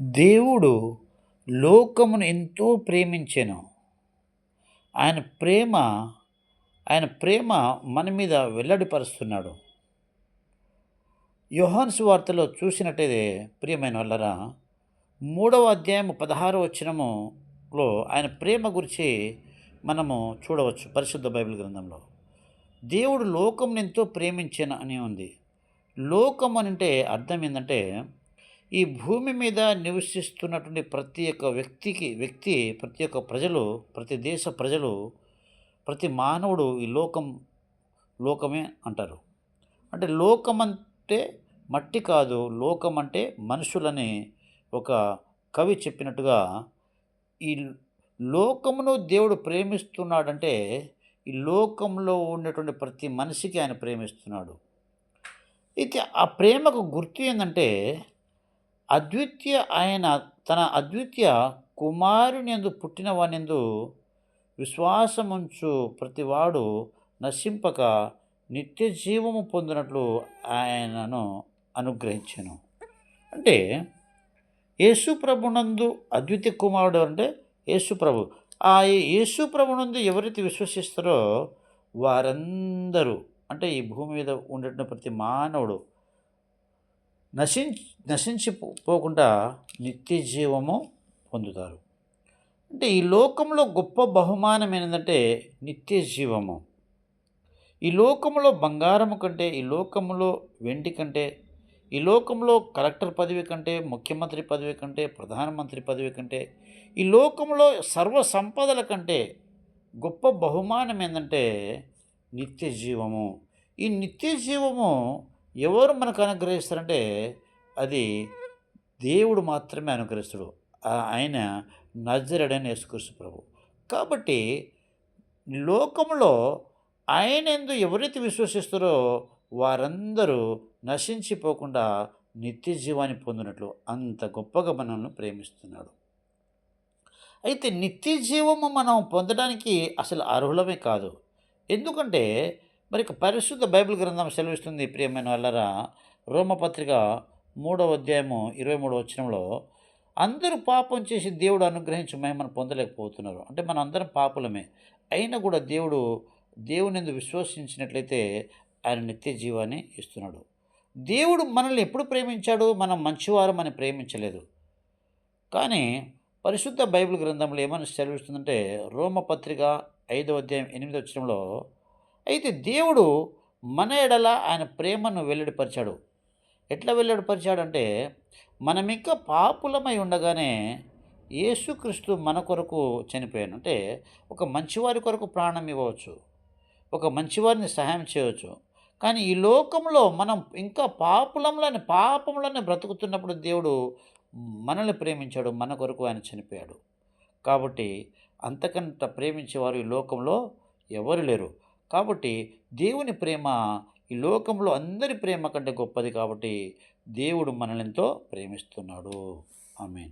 దేవుడు లోకమును ఎంతో ప్రేమించెను. ఆయన ప్రేమ ఆయన ప్రేమ మన మీద వెల్లడిపరుస్తున్నాడు. యోహాన్ వార్తలో చూసినట్టయితే ప్రియమైన వాళ్ళరా మూడవ అధ్యాయం పదహారు వచ్చినములో ఆయన ప్రేమ గురించి మనము చూడవచ్చు పరిశుద్ధ బైబిల్ గ్రంథంలో. దేవుడు లోకం ఎంతో ప్రేమించిన అని ఉంది. లోకం అని అంటే అర్థం ఏంటంటే ఈ భూమి మీద నివసిస్తున్నటువంటి ప్రతి ఒక్క వ్యక్తికి వ్యక్తి ప్రతి ఒక్క ప్రజలు ప్రతి దేశ ప్రజలు ప్రతి మానవుడు ఈ లోకం లోకమే అంటారు. అంటే లోకం అంటే మట్టి కాదు లోకం అంటే మనుషులని ఒక కవి చెప్పినట్టుగా ఈ లోకమును దేవుడు ప్రేమిస్తున్నాడంటే ఈ లోకంలో ఉన్నటువంటి ప్రతి మనిషికి ఆయన ప్రేమిస్తున్నాడు. అయితే ఆ ప్రేమకు గుర్తు ఏంటంటే అద్వితీయ ఆయన తన అద్వితీయ కుమారుని ఎందు పుట్టిన వానిందు విశ్వాసముంచు ప్రతివాడు నశింపక నిత్య జీవము పొందినట్లు ఆయనను అనుగ్రహించను. అంటే యేసు ప్రభునందు అద్వితీయ కుమారుడు అంటే యేసు ప్రభు. ఆ యేసు ప్రభునందు ఎవరైతే విశ్వసిస్తారో వారందరూ అంటే ఈ భూమి మీద ఉండేటువంటి ప్రతి మానవుడు నశించి నశించి పోకుండా నిత్య జీవము పొందుతారు. అంటే ఈ లోకంలో గొప్ప బహుమానం ఏంటంటే నిత్య జీవము. ఈ లోకంలో బంగారము కంటే ఈ లోకంలో వెండి కంటే ఈ లోకంలో కలెక్టర్ పదవి కంటే ముఖ్యమంత్రి పదవి కంటే ప్రధానమంత్రి పదవి కంటే ఈ లోకంలో సర్వ సంపదల కంటే గొప్ప బహుమానం ఏంటంటే నిత్య జీవము. ఈ నిత్య జీవము ఎవరు మనకు అనుగ్రహిస్తారంటే అది దేవుడు మాత్రమే అనుగ్రహిస్తాడు. ఆయన నజరడని యేసుకృష్ణ ప్రభు. కాబట్టి లోకంలో ఆయన ఎందు ఎవరైతే విశ్వసిస్తారో వారందరూ నశించిపోకుండా నిత్య జీవాన్ని పొందినట్లు అంత గొప్పగా మనల్ని ప్రేమిస్తున్నాడు. అయితే నిత్య జీవము మనం పొందడానికి అసలు అర్హులమే కాదు. ఎందుకంటే మరి పరిశుద్ధ బైబిల్ గ్రంథం సెలవిస్తుంది ప్రియమైన వాళ్ళరా రోమపత్రిక మూడవ అధ్యాయము ఇరవై మూడవ వచ్చినంలో అందరూ పాపం చేసి దేవుడు అనుగ్రహించి మహిమను పొందలేకపోతున్నారు. అంటే మన అందరం పాపులమే. అయినా కూడా దేవుడు దేవునిందు విశ్వసించినట్లయితే ఆయన నిత్య జీవాన్ని ఇస్తున్నాడు. దేవుడు మనల్ని ఎప్పుడు ప్రేమించాడు? మనం మంచివారు అని ప్రేమించలేదు. కానీ పరిశుద్ధ బైబిల్ గ్రంథంలో ఏమని సెలవిస్తుందంటే రోమపత్రిక ఐదవ అధ్యాయం ఎనిమిది వచ్చరంలో అయితే దేవుడు మన ఎడల ఆయన ప్రేమను వెల్లడిపరిచాడు. ఎట్లా వెల్లడిపరిచాడంటే మనం ఇంకా పాపులమై ఉండగానే యేసుక్రీస్తు మన కొరకు చనిపోయాను అంటే ఒక మంచివారి కొరకు ప్రాణం ఇవ్వవచ్చు ఒక మంచివారిని సహాయం చేయవచ్చు. కానీ ఈ లోకంలో మనం ఇంకా పాపులంలోనే పాపంలోనే బ్రతుకుతున్నప్పుడు దేవుడు మనల్ని ప్రేమించాడు మన కొరకు ఆయన చనిపోయాడు. కాబట్టి అంతకంత ప్రేమించేవారు ఈ లోకంలో ఎవరు లేరు. కాబట్టి దేవుని ప్రేమ ఈ లోకంలో అందరి ప్రేమ కంటే గొప్పది కాబట్టి దేవుడు మనల్ని ఎంతో ప్రేమిస్తున్నాడు. ఆమెన్.